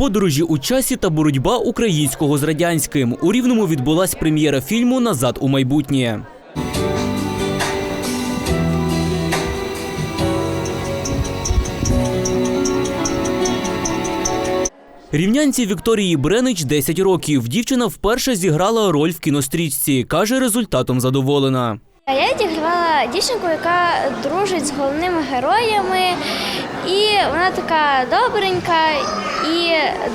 Подорожі у часі та боротьба українського з радянським. У Рівному відбулась прем'єра фільму Назад у майбутнє. Рівнянці Вікторії Бренич 10 років. Дівчина вперше зіграла роль в кінострічці. Каже, результатом задоволена. Я відіграла дівчинку, яка дружить з головними героями, і вона така добренька і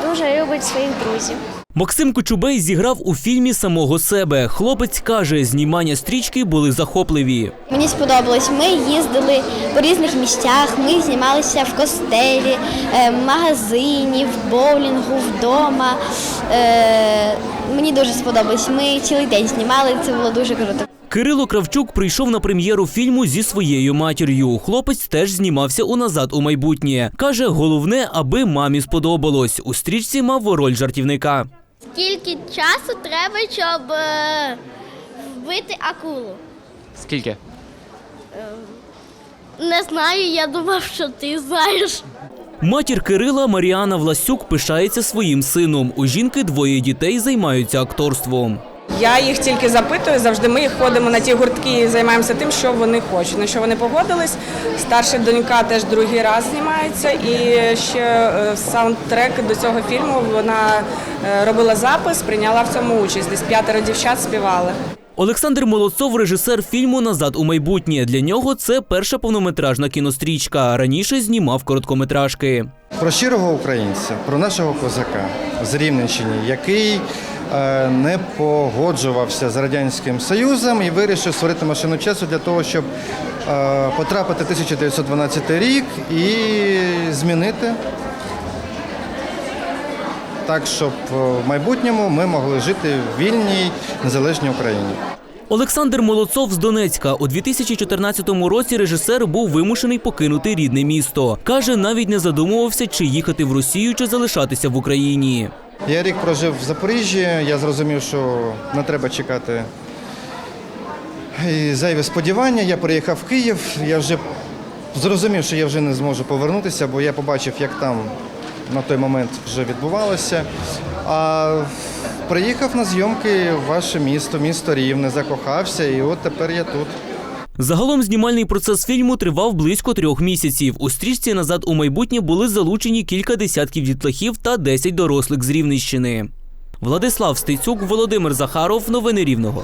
дуже любить своїх друзів. Максим Кочубей зіграв у фільмі самого себе. Хлопець каже, знімання стрічки були захопливі. Мені сподобалось. Ми їздили по різних місцях. Ми знімалися в костелі, е, в магазині, в боулінгу, вдома. Е, Мені дуже сподобалось. Ми цілий день знімали. Це було дуже круто. Кирило Кравчук прийшов на прем'єру фільму зі своєю матір'ю. Хлопець теж знімався у назад у майбутнє. Каже, головне, аби мамі сподобалось. У стрічці мав роль жартівника. Скільки часу треба, щоб е, вбити акулу? Скільки? Не знаю, я думав, що ти знаєш. Матір Кирила Маріана Власюк пишається своїм сином. У жінки двоє дітей займаються акторством. Я їх тільки запитую, завжди ми ходимо на ті гуртки і займаємося тим, що вони хочуть, на що вони погодились. Старша донька теж другий раз знімається, і ще е, саундтрек до цього фільму вона е, робила запис, прийняла в цьому участь. Десь п'ятеро дівчат співали. Олександр Молодцов, режисер фільму Назад у майбутнє. Для нього це перша повнометражна кінострічка. Раніше знімав короткометражки. Про щирого українця, про нашого козака з Рівненщини, який не погоджувався з Радянським Союзом і вирішив створити машину часу для того, щоб е, потрапити в 1912 рік і змінити так, щоб е, в майбутньому ми могли жити в вільній незалежній Україні. Олександр Молодцов з Донецька у 2014 році режисер був вимушений покинути рідне місто. Каже, навіть не задумувався, чи їхати в Росію, чи залишатися в Україні. Я рік прожив в Запоріжжі, я зрозумів, що не треба чекати і зайві сподівання. Я приїхав в Київ, я вже зрозумів, що я вже не зможу повернутися, бо я побачив, як там на той момент вже відбувалося. А приїхав на зйомки в ваше місто, місто Рівне, закохався, і от тепер я тут. Загалом знімальний процес фільму тривав близько трьох місяців. У стрічці назад у майбутнє були залучені кілька десятків дітлахів та 10 дорослих з Рівненщини. Владислав Стецюк, Володимир Захаров. Новини Рівного.